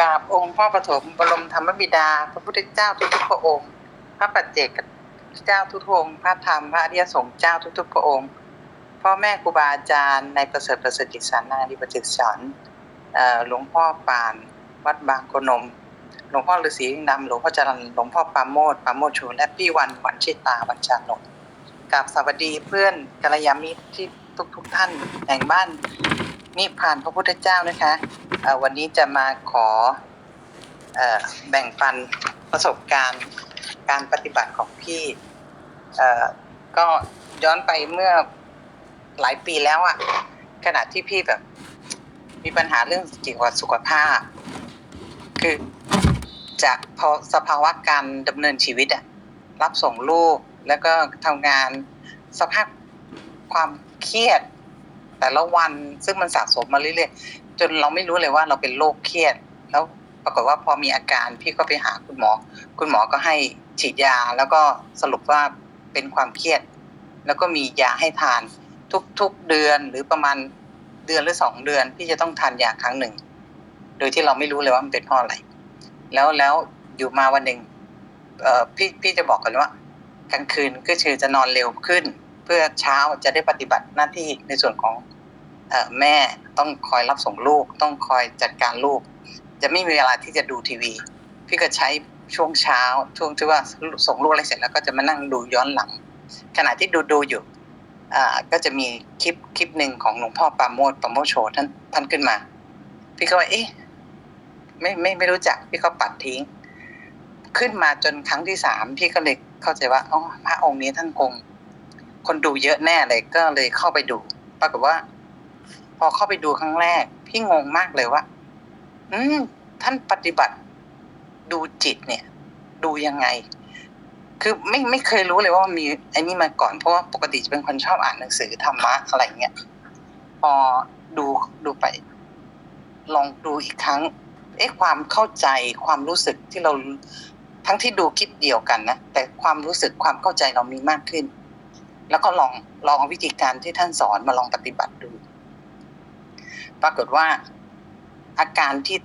กราบองค์พ่อปฐมบรมธรรมบิดา พระพุทธเจ้าทุกๆพระองค์ พระปัจเจกเจ้าทุกองค์พระธรรมพระอริยสงฆ์เจ้าทุกๆพระองค์ พ่อแม่ครูบาอาจารย์ในประเสริฐประเสริฐกิสารนาธิปฏิสันหลวงพ่อปาน วัดบางโคนม หลวงพ่อฤาษีลิงดำหลวงพ่อจรันหลวงพ่อปราโมดปราโมชูและพี่วันวันชิตาวันชานนท์กับสวัสดีเพื่อนกัลยาณมิตรที่ทุกๆท่านแห่งบ้านนิพพานพระพุทธเจ้านะคะ วันนี้จะมาขออแบ่งปันประสบการณ์การปฏิบัติของพี่ก็ย้อนไปเมื่อหลายปีแล้วอะขณะที่พี่แบบ มีปัญหาเรื่องเกี่ยวกับสุขภาพ คือจากพอสภาวะการดำเนินชีวิตอะรับส่งลูกแล้วก็ทำงานสภาพความเครียดแต่ละวันซึ่งมันสะสมมาเรื่อยๆ จนเราไม่รู้เลยว่าเราเป็นโรคเครียด แล้วปรากฏว่าพอมีอาการพี่ก็ไปหาคุณหมอ คุณหมอก็ให้ฉีดยาแล้วก็สรุปว่าเป็นความเครียด แล้วก็มียาให้ทานทุกๆเดือนหรือประมาณเดือนหรือสองเดือนพี่จะต้องทานยาครั้งหนึ่ง โดยที่เราไม่รู้เลยว่ามันเป็นเพราะอะไร แล้วแล้วอยู่มาวันหนึ่งเอ่อพี่พี่จะบอกกันว่ากลางคืนก็คือจะนอนเร็วขึ้น เพื่อเช้าจะได้ปฏิบัติหน้าที่ในส่วนของ แม่ต้องคอยรับส่งลูก ต้องคอยจัดการลูก จะไม่มีเวลาที่จะดูทีวี พี่ก็ใช้ช่วงเช้า ช่วงที่ว่าส่งลูกอะไรเสร็จแล้วก็จะมานั่งดูย้อนหลัง ขณะที่ดูดูอยู่อ่าก็จะมีคลิปคลิปหนึ่งของหลวงพ่อปราโมทปราโมโชท่านท่านขึ้นมา พี่ก็ว่าเอ๊ะไม่ไม่ไม่รู้จักพี่ก็ปัดทิ้ง ขึ้นมาจนครั้งที่สามพี่ก็เลยเข้าใจว่าอ๋อพระองค์นี้ท่านคงคนดูเยอะแน่เลยก็เลยเข้าไปดู ปรากฏว่า พอเข้าไปดูครั้งแรก พี่งงมากเลยว่า อืม ท่านปฏิบัติ ดูจิตเนี่ย ดูยังไง คือไม่ไม่เคยรู้เลยว่ามีไอ้นี่มาก่อนเพราะว่าปกติจะเป็นคนชอบอ่านหนังสือธรรมะอะไรเงี้ยพอดูดูไป ลองดูอีกครั้ง เอ๊ะความเข้าใจความรู้สึกที่เราทั้งที่ดูคลิปเดียวกันนะแต่ความรู้สึกความเข้าใจเรามีมากขึ้น แล้วก็ลองลองเอาวิธีการที่ท่านสอนมาลองปฏิบัติดู ปรากฏว่า อาการที่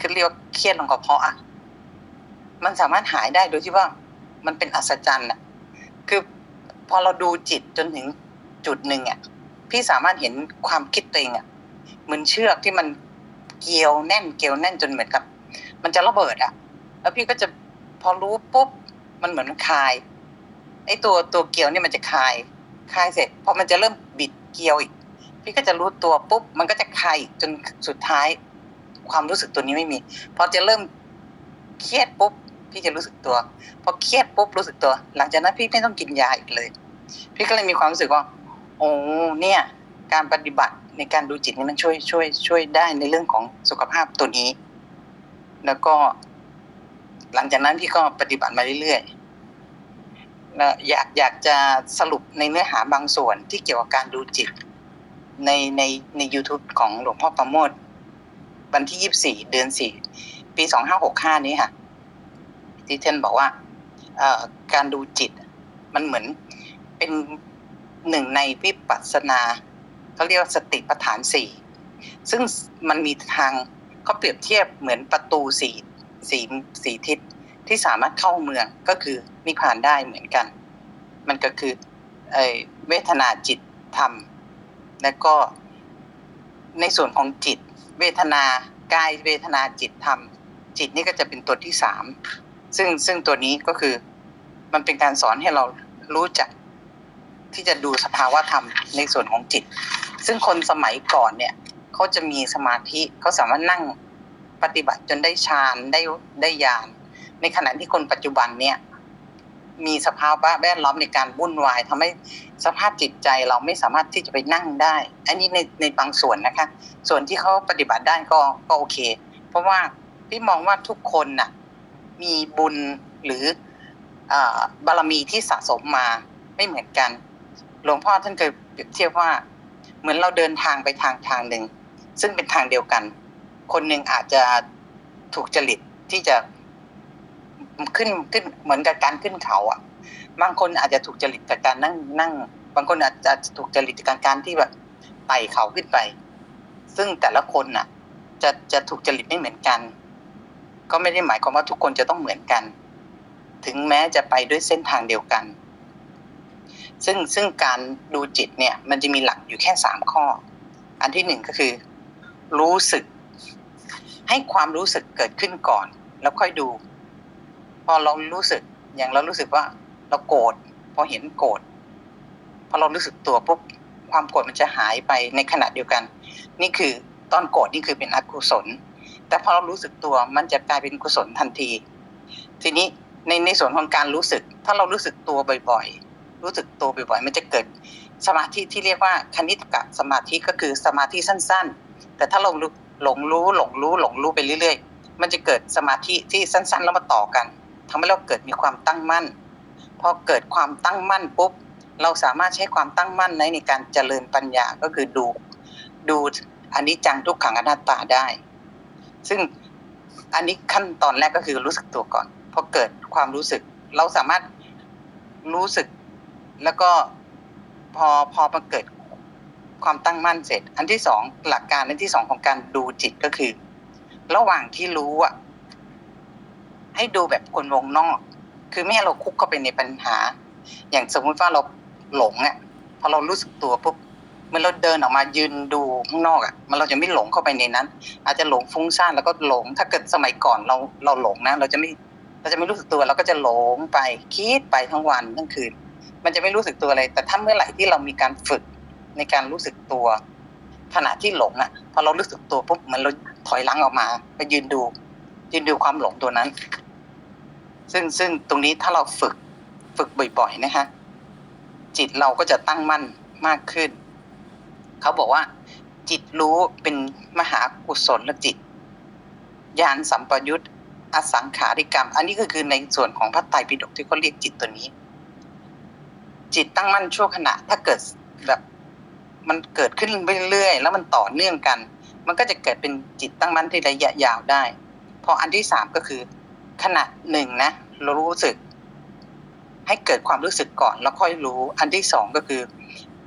คือเรียกว่าเครียดลงกระเพาะอะมันสามารถหายได้โดยที่ว่ามันเป็นอัศจรรย์อะ คือพอเราดูจิตจนถึงจุดหนึ่งอะพี่สามารถเห็นความคิดตัวเองอะเหมือนเชือกที่มันเกลียวแน่นเกลียวแน่นจนเหมือนกับ มันจะระเบิดอะ แล้วพี่ก็จะพอรู้ปุ๊บมันเหมือนมันคลายไอ้ตัวตัวเกลียวเนี่ยมันจะคลายคลายเสร็จพอมันจะเริ่มบิดเกลียวอีก พี่ก็จะรู้ตัวปุ๊บมันก็จะคลายจนสุดท้าย ความรู้สึกตัวนี้ไม่มีพอจะเริ่มเครียดปุ๊บพี่จะรู้สึกตัวพอเครียดปุ๊บรู้สึกตัว หลังจากนั้นพี่ไม่ต้องกินยาอีกเลย พี่ก็เลยมีความรู้สึกว่าโอ้เนี่ย การปฏิบัติในการดูจิตนี่มันช่วยช่วย ช่วยได้ในเรื่องของสุขภาพตัวนี้ แล้วก็ หลังจากนั้นพี่ก็ปฏิบัติมาเรื่อยๆแล้วอยากอยากจะสรุปในเนื้อหาบางส่วนที่เกี่ยวกับการดูจิต ในในใน u t u b e ของหลวงพ่อประโมทวันที่ยี่สี่เดือนสี่ปีสองห้าหกห้านี้ค่ะ ที่ท่านบอกว่าการดูจิต มันเหมือนเป็นหนึ่งในวิปัสสนาเขาเรียกว่าสติปัฏฐานสี่ซึ่งมันมีทางเขาเปรียบเทียบเหมือนประตูสี่สี่สี่ทิศที่สามารถเข้าเมืองก็คือนิพพานได้เหมือนกัน มันก็คือเวทนาจิตธรรม และก็ในส่วนของจิต เวทนากายเวทนาจิตธรรม จิตนี่ก็จะเป็นตัวที่สามซึ่งซึ่งตัวนี้ก็คือมันเป็นการสอนให้เรารู้จักที่จะดูสภาวะธรรมในส่วนของจิต ซึ่งคนสมัยก่อนเนี่ยเขาจะมีสมาธิเขาสามารถนั่งปฏิบัติจนได้ฌานได้ได้ญาณในขณะที่คนปัจจุบันเนี่ย มีสภาวะแวดล้อมในการวุ่นวายทำให้สภาพจิตใจเราไม่สามารถที่จะไปนั่งได้ อันนี้ในในบางส่วนนะคะ ส่วนที่เขาปฏิบัติได้ก็ก็โอเค เพราะว่าพี่มองว่าทุกคนน่ะมีบุญหรืออบารมีที่สะสมมาไม่เหมือนกัน หลวงพ่อท่านเคยเปรียบเทียบว่า เหมือนเราเดินทางไปทางทางหนึ่ง ซึ่งเป็นทางเดียวกัน คนหนึ่งอาจจะถูกจริตที่จะ ขึ้นขึ้นเหมือนกับการขึ้นเขาอะ บางคนอาจจะถูกจริตกับการนั่งนั่ง บางคนอาจจะถูกจริตกับการที่แบบไต่เขาขึ้นไป ซึ่งแต่ละคนน่ะ จะจะถูกจริตไม่เหมือนกัน ก็ไม่ได้หมายความว่าทุกคนจะต้องเหมือนกัน ถึงแม้จะไปด้วยเส้นทางเดียวกัน ซึ่งซึ่งการดูจิตเนี่ย มันจะมีหลักอยู่แค่สามข้อ อันที่หนึ่งก็คือ รู้สึก ให้ความรู้สึกเกิดขึ้นก่อน แล้วค่อยดู พอเรารู้สึกอย่างเรารู้สึกว่า เราโกรธพอเห็นโกรธพอเรารู้สึกตัวปุ๊บความโกรธมันจะหายไปในขณะเดียวกัน นี่คือตอนโกรธนี่คือเป็นอกุศล แต่พอเรารู้สึกตัวมันจะกลายเป็นกุศลทันที ทีนี้ในในส่วนของการรู้สึก ถ้าเรารู้สึกตัวบ่อยๆ รู้สึกตัวบ่อยๆ มันจะเกิดสมาธิที่เรียกว่าคณิตกะสมาธิก็คือสมาธิสั้น ๆ แต่ถ้าเราหลงรู้หลงรู้หลงรู้ไปเรื่อยๆ มันจะเกิดสมาธิที่สั้น ๆ แล้วมาต่อกัน ทำให้เราเกิดมีความตั้งมั่น พอเกิดความตั้งมั่นปุ๊บ เราสามารถใช้ความตั้งมั่นในในการเจริญปัญญาก็คือดู ดูอันนี้จังทุกขังอนัตตาได้ ซึ่งอันนี้ขั้นตอนแรกก็คือรู้สึกตัวก่อนพอเกิดความรู้สึก เราสามารถรู้สึก แล้วก็พอพอมาเกิดความตั้งมั่นเสร็จ อันที่สองหลักการอันที่สองของการดูจิตก็คือ ระหว่างที่รู้อะ ให้ดูแบบคนวงนอก คือไม่ให้เราคุกเข้าไปในปัญหา อย่างสมมุติว่าเราหลงอะพอเรารู้สึกตัวปุ๊บเมื่อเราเดินออกมายืนดูข้างนอกอะมันเราจะไม่หลงเข้าไปในนั้น อาจจะหลงฟุ้งซ่านแล้วก็หลง ถ้าเกิดสมัยก่อนเราเราหลงนะ เราจะไม่เราจะไม่รู้สึกตัวเราก็จะหลงไปคิดไปทั้งวันทั้งคืน มันจะไม่รู้สึกตัวเลยแต่ถ้าเมื่อไหร่ที่เรามีการฝึกในการรู้สึกตัวขณะที่หลงอะพอเรารู้สึกตัวปุ๊บมันเราถอยหลังออกมา ไปยืนดู ยืนดูความหลงตัวนั้น ซึ่งซึ่งตรงนี้ถ้าเราฝึกฝึกบ่อยๆนะคะจิตเราก็จะตั้งมั่นมากขึ้น เขาบอกว่า จิตรู้เป็นมหากุศลจิตญาณสัมปยุตอสังขาริกรรม อันนี้ก็คือในส่วนของพระไตรปิฎกที่เขาเรียกจิตตัวนี้ จิตตั้งมั่นชั่วขณะ ถ้าเกิดแบบมันเกิดขึ้นเรื่อยๆแล้วมันต่อเนื่องกัน มันก็จะเกิดเป็นจิตตั้งมั่นที่ระยะยาวได้ พออันที่สามก็คือ ขณะหนึ่งนะเรารู้สึก ให้เกิดความรู้สึกก่อนแล้วค่อยรู้ อันที่สองก็คือ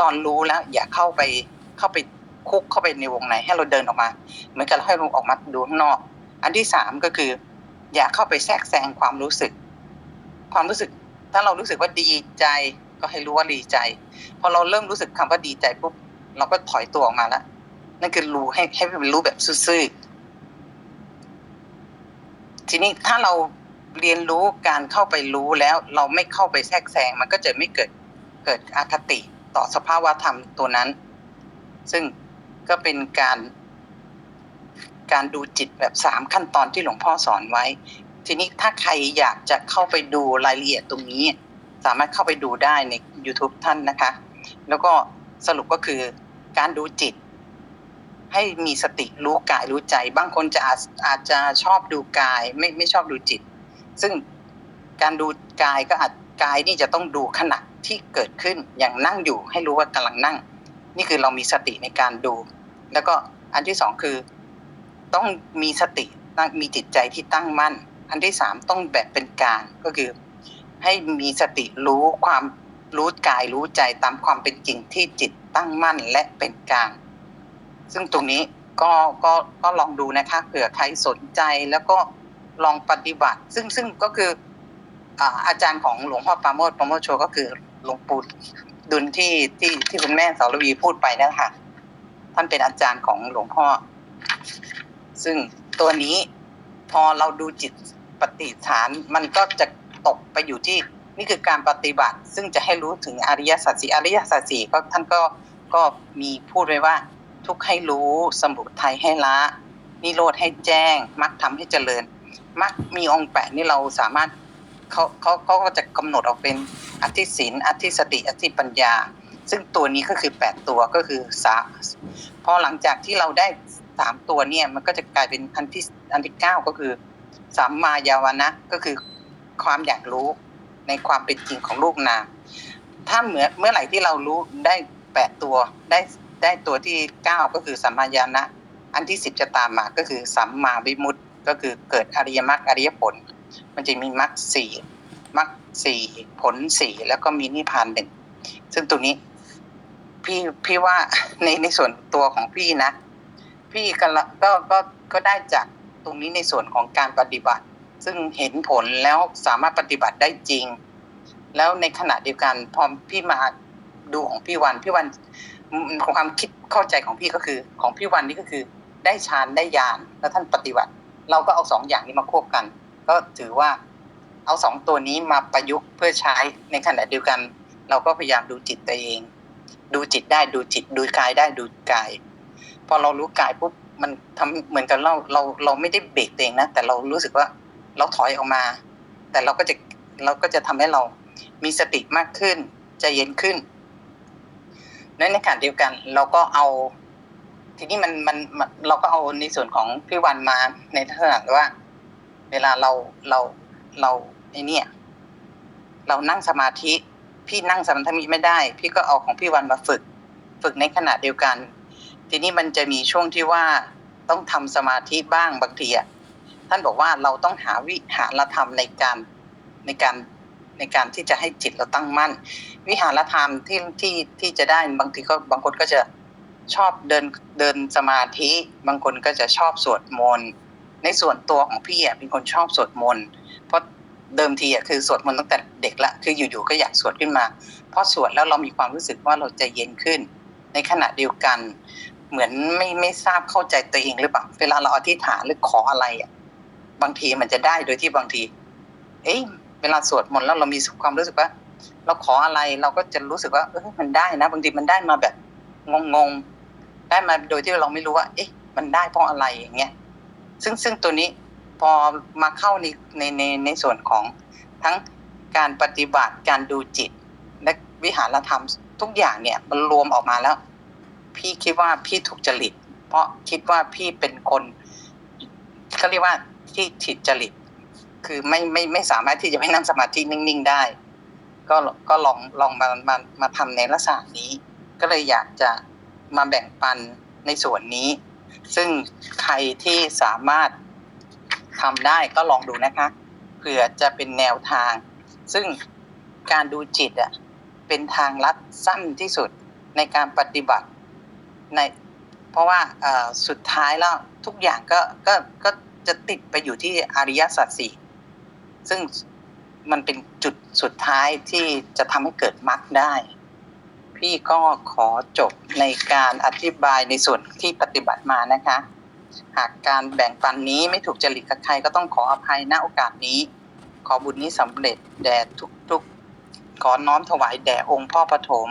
ตอนรู้แล้ว อย่าเข้าไปเข้าไปคุกเข้าไปในวงในให้เราเดินออกมา เหมือนกับให้เราออกมาดูข้างนอก อันที่สามก็คือ อย่าเข้าไปแทรกแซงความรู้สึก ความรู้สึก ถ้าเรารู้สึกว่าดีใจ ก็ให้รู้ว่าดีใจ พอเราเริ่มรู้สึกคำว่าดีใจปุ๊บเราก็ถอยตัวออกมาแล้วนั่นคือรู้ให้ให้เป็นรู้แบบซื่อๆ ทีนี้ถ้าเราเรียนรู้การเข้าไปรู้แล้วเราไม่เข้าไปแทรกแซงมันก็จะไม่เกิดเกิดอคติต่อสภาวะธรรมตัวนั้น ซึ่งก็เป็นการ การดูจิตแบบสามขั้นตอนที่หลวงพ่อสอนไว้ ทีนี้ถ้าใครอยากจะเข้าไปดูรายละเอียดตรงนี้ สามารถเข้าไปดูได้ใน YouTube ท่านนะคะ แล้วก็สรุปก็คือการดูจิต ให้มีสติรู้กายรู้ใจ บางคนจะอาจอาจจะชอบดูกายไม่ไม่ชอบดูจิต ซึ่งการดูกายก็อาจกายนี่จะต้องดูขณะที่เกิดขึ้นอย่างนั่งอยู่ ให้รู้ว่ากำลังนั่ง นี่คือเรามีสติในการดู แล้วก็อันที่สองคือ ต้องมีสติตั้งมีจิตใจที่ตั้งมั่น อันที่สามต้องแบบเป็นกลางก็คือ ให้มีสติรู้ความรู้กายรู้ใจตามความเป็นจริงที่จิตตั้งมั่นและเป็นกลาง ซึ่งตรงนี้ก็ก็ก็ลองดูนะคะเผื่อใครสนใจแล้วก็ลองปฏิบัติ ซึ่งซึ่งก็คืออาจารย์ของหลวงพ่อปาโมทปาโมทโชก็คือหลวงปู่ดุลที่ที่ที่คุณแม่สารวีพูดไปนั่นแหละค่ะท่านเป็นอาจารย์ของหลวงพ่อ ซึ่งตัวนี้พอเราดูจิตปฏิฐานมันก็จะตกไปอยู่ที่นี่คือการปฏิบัติ ซึ่งจะให้รู้ถึงอริยสัจสี่อริยสัจสี่ก็ท่านก็ก็มีพูดไว้ว่า ทุกข์ให้รู้ สมุทัยให้ละนิโรธให้แจ้งมรรคทำให้เจริญมรรคมีองค์แปดนี่เราสามารถเขาเขาเขาก็จะกำหนดออกเป็นอธิศีลอธิสติอธิปัญญา ซึ่งตัวนี้ก็คือแปดตัวก็คือสาพอหลังจากที่เราได้สามตัวเนี่ยมันก็จะกลายเป็นอันที่อันที่เก้าก็คือสัมมายาวนะก็คือความอยากรู้ในความเป็นจริงของรูปนามถ้าเมื่อเมื่อไหร่ที่เรารู้ได้แปดตัวได้ ได้ตัวที่เก้าก็คือสัมมายานะอันที่สิบจะตามมาก็คือสัมมาวิมุตติก็คือเกิดอริยมรรคอริยผล มันจะมีมรรคสี่มรรคสี่ผลสี่แล้วก็มีนิพพานหนึ่งซึ่งตรงนี้ พี่พี่ว่าในในส่วนตัวของพี่นะ พี่ก็ก็ก็ก็ได้จากตรงนี้ในส่วนของการปฏิบัติ ซึ่งเห็นผลแล้วสามารถปฏิบัติได้จริง แล้วในขณะเดียวกันพอพี่มาดูของพี่วันพี่วัน ขอืมความคิดเข้าใจของพี่ก็คือ ของพี่วันนี่ก็คือได้ฌานได้ญาณแล้วท่านปฏิบัติ เราก็เอาสองอย่างนี้มาควบกัน ก็ถือว่าเอาสองตัวนี้มาประยุกต์เพื่อใช้ในขณะเดียวกัน เราก็พยายามดูจิตตัวเอง ดูจิตได้ดูจิต ดูกายได้ดูกาย พอเรารู้กายปุ๊บมันทำเหมือนกับเราเราเราไม่ได้เบรกตัวเองนะแต่เรารู้สึกว่าเราถอยออกมา แต่เราก็จะเราก็จะทำให้เรามีสติมากขึ้นใจเย็นขึ้น และในขณะเดียวกัน เราก็เอา ทีนี้มันมันเราก็เอาในส่วนของพี่วันมาในลักษณะว่า เวลาเราเราเราไอเนี่ย เรานั่งสมาธิ พี่นั่งสมาธิไม่ได้ พี่ก็เอาของพี่วันมาฝึก ฝึกในขณะเดียวกัน ทีนี้มันจะมีช่วงที่ว่าต้องทำสมาธิบ้างบางทีอะท่านบอกว่าเราต้องหาวิหารธรรมในการในการ ในการที่จะให้จิตเราตั้งมั่น วิหารธรรมที่ที่ที่จะได้บางทีก็บางคนก็จะชอบเดินเดินสมาธิ บางคนก็จะชอบสวดมนต์ในส่วนตัวของพี่อะเป็นคนชอบสวดมนต์เพราะเดิมทีอะคือสวดมนต์ตั้งแต่เด็กละคืออยู่ๆก็อยากสวดขึ้นมาพอสวดแล้วเรามีความรู้สึกว่าเราใจเย็นขึ้น ในขณะเดียวกัน เหมือนไม่ไม่ทราบเข้าใจตัวเองหรือเปล่าเวลาเราอธิษฐานหรือขออะไรอะบางทีมันจะได้โดยที่บางที เอ้ย เวลาสวดมนต์แล้วเรามีความรู้สึกว่า เราขออะไรเราก็จะรู้สึกว่าเออมันได้นะบางทีมันได้มาแบบงงๆได้มาโดยที่เราไม่รู้ว่า เอ๊ะ มันได้เพราะอะไรอย่างเงี้ยซึ่งซึ่งตัวนี้พอมาเข้าในในในในส่วนของทั้งการปฏิบัติการดูจิต และวิหารธรรมทุกอย่างเนี่ยมันรวมออกมาแล้ว พี่คิดว่าพี่ถูกจริต เพราะคิดว่าพี่เป็นคนเขาเรียกว่าที่ถิดจริต คือไม่ไม่ไม่สามารถที่จะไปนั่งสมาธินิ่งๆได้ ก็ก็ลองลองมามามาทำในลักษณะนี้ ก็เลยอยากจะมาแบ่งปันในส่วนนี้ ซึ่งใครที่สามารถทำได้ก็ลองดูนะคะเผื่อจะเป็นแนวทาง ซึ่งการดูจิตอะเป็นทางลัดสั้นที่สุดในการปฏิบัติในเพราะว่าสุดท้ายแล้วทุกอย่างก็ก็ก็จะติดไปอยู่ที่อริยสัจสี่ ซึ่งมันเป็นจุดสุดท้ายที่จะทำให้เกิดมรรคได้ พี่ก็ขอจบในการอธิบายในส่วนที่ปฏิบัติมานะคะ หากการแบ่งปันนี้ไม่ถูกจริตกับใครก็ต้องขออภัยณโอกาสนี้ ขอบุญนี้สำเร็จแด่ทุกๆ ขอน้อมถวายแด่องค์พ่อปฐม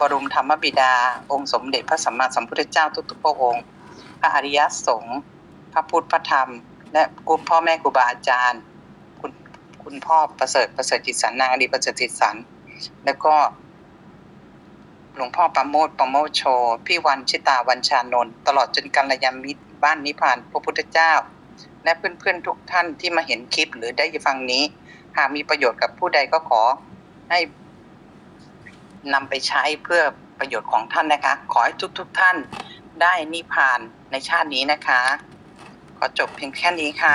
บรมธรรมบิดา องค์สมเด็จพระสัมมาสัมพุทธเจ้าทุกๆพระองค์ พระอริยสงฆ์พระพุทธพระธรรม และคุณพ่อแม่ครูบาอาจารย์ คุณพ่อประเสริฐประเสริฐจิตสันนางอดีตประเสริฐจิตสันแล้วก็หลวงพ่อประโมทประโมทโชพี่วันชิตาวันชานนท์ตลอดจนกัลยาณมิตรบ้านนิพานพระพุทธเจ้า และเพื่อนๆทุกท่านที่มาเห็นคลิปหรือได้ฟังนี้ หากมีประโยชน์กับผู้ใดก็ขอให้นำไปใช้เพื่อประโยชน์ของท่านนะคะ ขอให้ทุกๆทท่านได้นิพานในชาตินี้นะคะ ขอจบเพียงแค่นี้ค่ะ